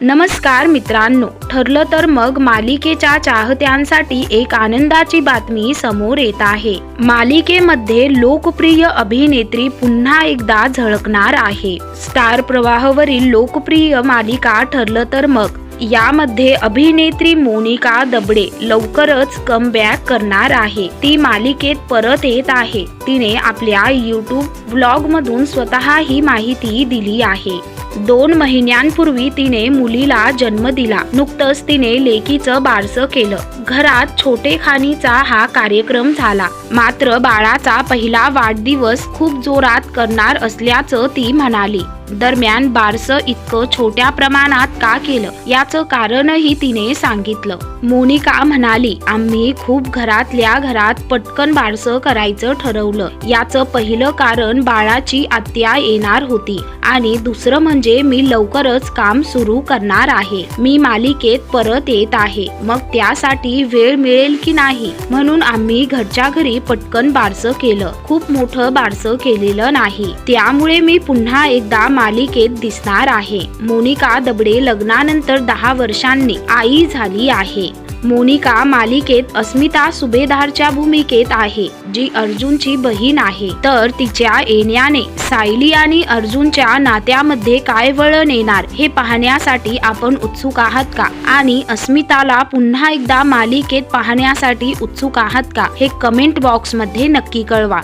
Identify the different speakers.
Speaker 1: नमस्कार मित्रांनो ठरलं तर मग मालिकेच्या चाहत्यांसाठी एक आनंदाची बातमी समोर येत आहे. मालिकेमध्ये लोकप्रिय अभिनेत्री पुन्हा एकदा झळकणार आहे. स्टार प्रवाहवरील लोकप्रिय मालिका ठरलं तर मग यामध्ये अभिनेत्री मोनिका दबडे लवकरच कमबॅक करणार आहे. ती मालिकेत परत येत आहे. तिने आपल्या युट्यूब ब्लॉग मधून स्वतः ही माहिती दिली आहे. दोन महिन्यांपूर्वी तिने मुलीला जन्म दिला. नुकतंच तिने लेकीचं बारसं केलं. घरात छोटे खानीचा हा कार्यक्रम झाला. मात्र बाळाचा पहिला वाढदिवस खूप जोरात करणार असल्याचं ती म्हणाली. दरम्यान बारसं इतकं छोट्या प्रमाणात का केलं? याचं कारणही तिने सांगितलं. मोनिका म्हणाली आम्ही खूप घरातल्या घरात पटकन बारसं करायचं ठरवलं. याचं पहिलं कारण बाळाची आत्या येणार होती. आणि दुसरं म्हणजे मी लवकरच काम सुरू करणार आहे. मी मालिकेत परत येत आहे. मग त्यासाठी वेळ मिळेल की नाही म्हणून आम्ही घरच्या घरी पटकन बारसं केलं. खूप मोठं बारसं केलेलं नाही. त्यामुळे मी पुन्हा एकदा मालिकेत दिसणार आहे. मोनिका दबडे लग्नानंतर दहा वर्षांनी आई झाली आहे. मोनिका मालिकेत अस्मिता सुभेदारच्या भूमिकेत आहे जी अर्जुनची बहीण आहे. तर तिच्या येण्याने सायली आणि अर्जुनच्या नात्यामध्ये काय वळण येणार हे पाहण्यासाठी आपण उत्सुक आहात का? आणि अस्मिताला पुन्हा एकदा मालिकेत पाहण्यासाठी उत्सुक आहात का? हे कमेंट बॉक्समध्ये नक्की कळवा.